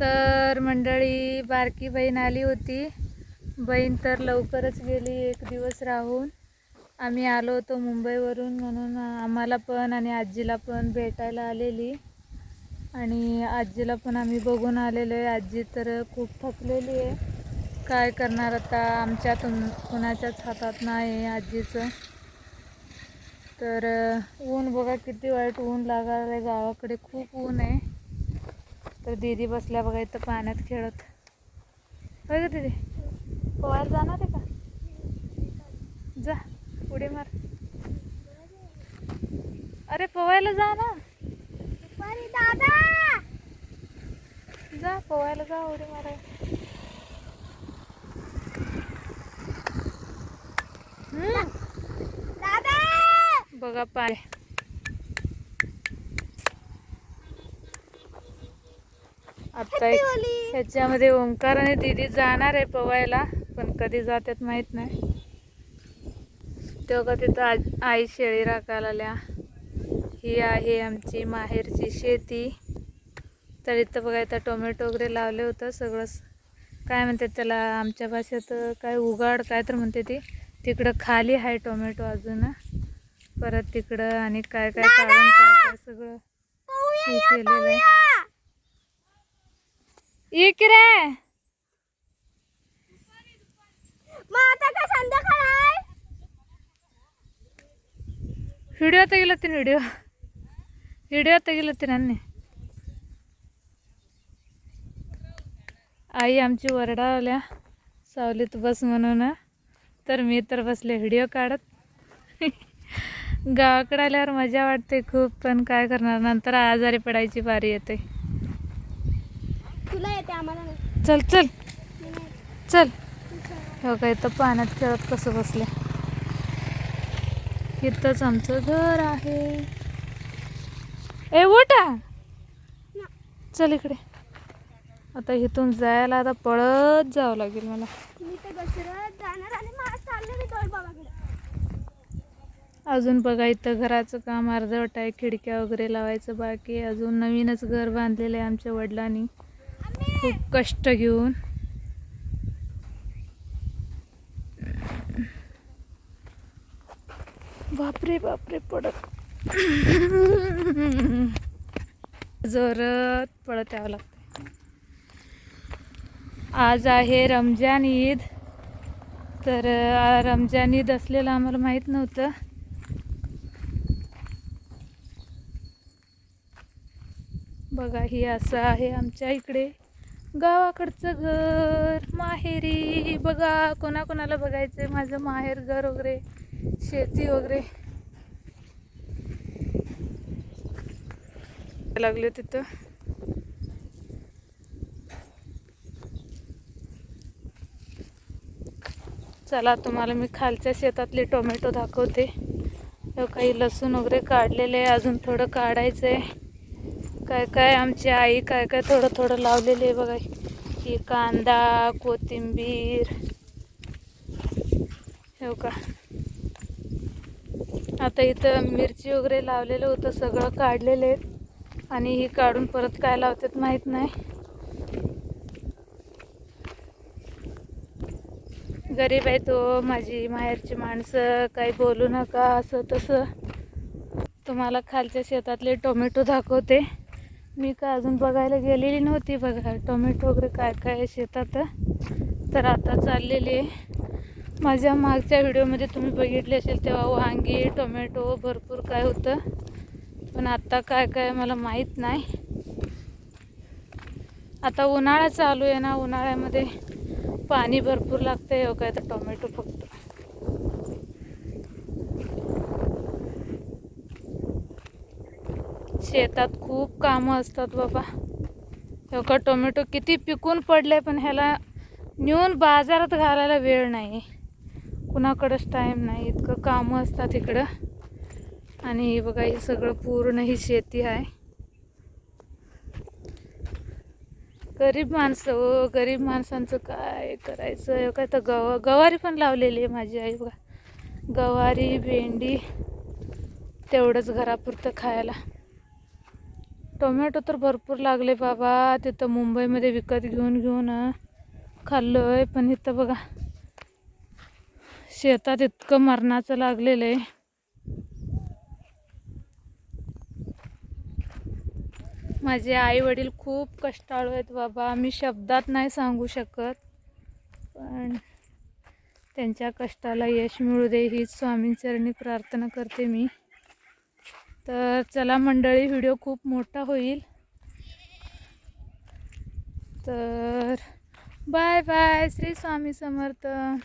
तर मंडळी बारकी बहीण आली होती. बहीण तर लवकरच गेली एक दिवस राहून. आम्ही आलो होतो मुंबईवरून म्हणून आम्हाला पण आणि आजीला पण भेटायला आलेली. आणि आजीला पण आम्ही बघून आलेलो आहे. आजी तर खूप थकलेली आहे. काय करणार आता? आमच्या तुम कुणाच्याच हातात नाही आजीचं. तर ऊन बघा किती वाईट ऊन लागायला आहे गावाकडे खूप ऊन आहे. तर दीदी बसल्या बघा इथं पाण्यात खेळत. होय का दीदी? पोहायला जाणार आहे का? जा उडी मार. अरे पोहायला जा ना. दादा! जा पोहायला जा उडी दादा! बघा पाय. आता एक ह्याच्यामध्ये ओंकार आणि दीदी जाणार आहे पवायला पण कधी जातात माहीत नाही. तेव्हा तिथं आज आई शेळी राखायला आल्या. ही आहे आमची माहेरची शेती. तर इथं बघा इथं टोमॅटो वगैरे लावले होतं सगळं. स- काय म्हणतात त्याला आमच्या भाषेत काय उगाड काय तर म्हणते ती. तिकडं खाली आहे टोमॅटो अजून. परत तिकडं आणि काय काय काढून काय काय सगळं हे केलेलं आहे. इक रे मग आता का संध्याकाळ आहे व्हिडिओ ತೆಗಿಲತ್ತೀನಿ व्हिडिओ व्हिडिओ ತೆಗಿಲತ್ತೀನಿ अन्ने आई आमची वरडा आल्या सावलीत बस म्हणून तर मी तर बसले व्हिडिओ काढत गावाकडे आल्यावर मजा वाटते खूप पण काय करणार नंतर आजारी पडायची बारी येते तुला येते आम्हाला नाही. चल चल. चल. हो काय तर पाण्यात खेळत कसं बसले? इथंच आमचं घर आहे. ए ना. चल इकडे. आता इथून जायला आता पळत जावं लागेल मला. अजून बघा इथं घराचं काम अर्धवट आहे खिडक्या वगैरे लावायचं बाकी. अजून नवीनच घर बांधलेलं आहे आमच्या वडिलांनी. खूप कष्ट घेऊन. बापरे बापरे पडत. जोरात पडत यावं लागतं आज आहे रमजान ईद. तर रमजान ईद असलेलं आम्हाला माहीत नव्हतं. बघा ही असं आहे आमच्या इकडे. गावाकडचं घर माहेरी. बघा कोणाकोणाला बघायचं माझं माहेर घर वगैरे शेती वगैरे. लागले तिथं चला तुम्हाला मी खालच्या शेतातले टोमॅटो दाखवते. काही लसूण वगैरे काढलेले आहे. अजून थोडं काढायचं आहे काय काय आमची आई काय काय थोडं थोडं लावलेले आहे बघा. ही कांदा कोथिंबीर. हो का आता इथं मिरची वगैरे लावलेलं होतं सगळं काढलेलं आहे. आणि ही काढून परत काय लावतात माहीत नाही. गरीब आहे तो माझी माहेरची माणसं काही बोलू नका असं तसं. तुम्हाला खालच्या शेतातले टोमॅटो दाखवते. मी काय अजून बघायला गेलेली नव्हती बघा टोमॅटो वगैरे काय काय आहे शेतात. तर आता चाललेली आहे. माझ्या मागच्या व्हिडिओमध्ये तुम्ही बघितले असेल तेव्हा वांगी टोमॅटो भरपूर काय होतं. पण आत्ता काय काय मला माहीत नाही. आता उन्हाळा चालू आहे ना उन्हाळ्यामध्ये पाणी भरपूर लागतं हो काय तर टोमॅटो फक्त. शेतात खूप कामं असतात बाबा. हो का टोमॅटो किती पिकून पडले पण ह्याला नेऊन बाजारात घालायला वेळ नाही. कुणाकडंच टाईम नाही. इतकं कामं असतात इकडं. आणि हे बघा हे सगळं पूर्ण ही शेती आहे. गरीब माणसं हो गरीब माणसांचं काय करायचं? काय तर गव गवारी पण लावलेली आहे माझी आई बघा. गवारी भेंडी तेवढंच घरापुरतं खायला. टोमॅटो तर भरपूर लागले बाबा. तिथं मुंबईमध्ये विकत घेऊन घेऊन अं, आहे पण इथं बघा शेतात इतकं मरणाचं लागलेलं आहे. माझे आई वडील खूप कष्टाळू आहेत बाबा. मी शब्दात नाही सांगू शकत पण त्यांच्या कष्टाला यश मिळू दे हीच स्वामींचरणी प्रार्थना करते मी. तर चला मंडळी व्हिडिओ खूप मोठा होईल. तर बाय बाय श्री स्वामी समर्थ.